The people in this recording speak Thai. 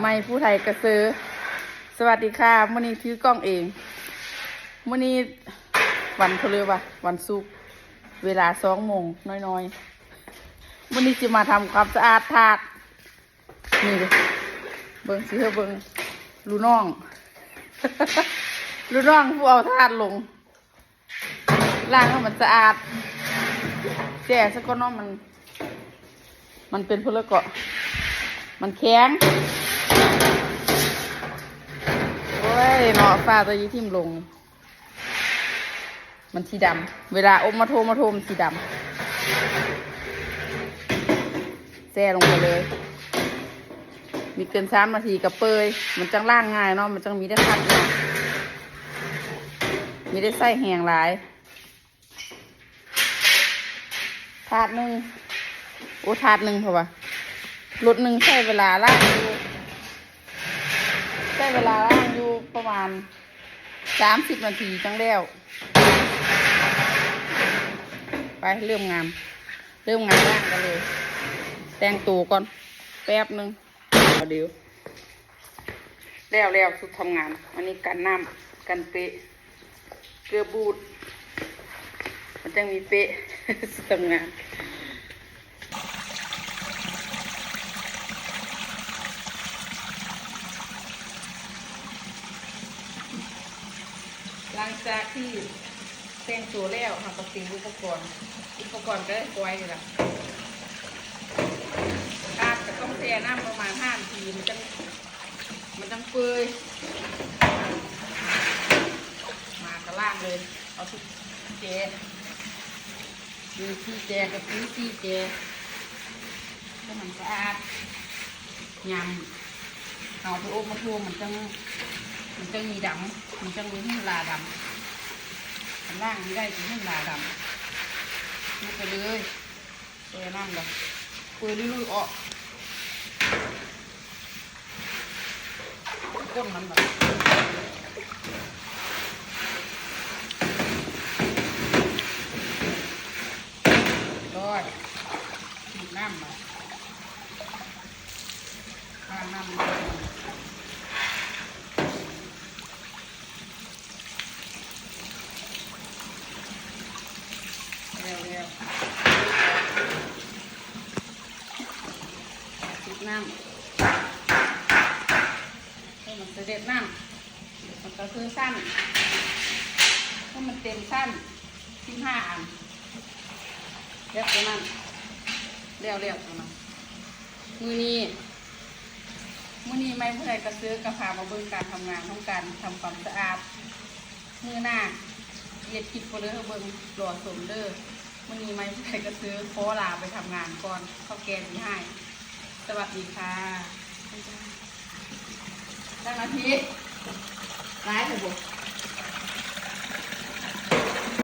ไม่ผู้ไทยกระซื้อสวัสดีค่ะมื่อนี้ถือกล้องเองมื่อนี้วันเขาเรียกว่าวันศุกร์เวลาสองโมงน้อยๆมื่อนี้จะมาทำความสะอาดถาดนี่เลยเบิ้งสิเฮอเบิ้งลูน้องลูน้องผู้เอาถาดลงล้างให้มันสะอาดแจ่สะก้อนน้องมัน มันเป็นเพลเกาะมันแข็ง โอ้ยเนาะฟ้าตัวยีทิ่มลง มันสีดำเวลาอมมาโทมาโทมันสีดำแซ่ลงไปเลย มีเกินสามนาทีกับเปยมันจังล่างง่ายเนาะมันจังมีได้คัดเนี่ยมีได้ใส่แหงหลายถาดหนึ่งโอ้ถาดหนึ่งเพราะว่ารถหนึ่งใช้เวลาล่างอยู่ ช้เวลาล่างอยู่ประมาณสามสิบนาทีจังแล้ว ไปเริ่มงานเริ่มงานล่างกันเลย แต่งตัวก่อน แป๊บหนึ่งเอาเดี๋ยวแล้วแล้วสุดทำงาน อันนี้กันน้ำกันเปะเกลือบูด มันจะมีเปะสุดทำงาน หลังจากที่แต่งตัวแล้วทำกับสิ่งอุปกรณ์ อุปกรณ์ก็ได้ปล่อยเลยล่ะอาจะต้องแช่น้ำประมาณห้านาทีมันจะมันจะเปื่อยมากระล่างเลย เอาทุกเจมีที่แจกับพื้นที่แจให้มันสะอาดยำเอาไปอบมาทั่วมันจัง มันจะมีดำมันจะมีหุ่นลาดำข้างล่างนี่ได้ถึงหุ่นลาดำนี่ไปเลยเปิดน้ำเลยเปิดลุยๆออกก้นมันแบบร้อยน้ำมาข้างน้ำมัน เร็วเร็ว จุดน้ำให้มันเสด็จน้ำมันก็คือสั้นให้มันเต็มสั้นที่ห้าอันเรียกตัวนั้นเรียวเรียวตัวนั้นมือนี้มือนี้ไม่ผู้ใดกระซื้อกระพามาเบิ่งการทำงานของการทำความสะอาดมือหน้าเหยียดคิดไปเลยเบิ่งหล่อสมเด้อ มันมีไหมใครก็ซื้อโคลาไปทำงานก่อนเข้าแกงที่ให้ สวัสดีค่ะตั้งนาทีร้ายเถอะบุ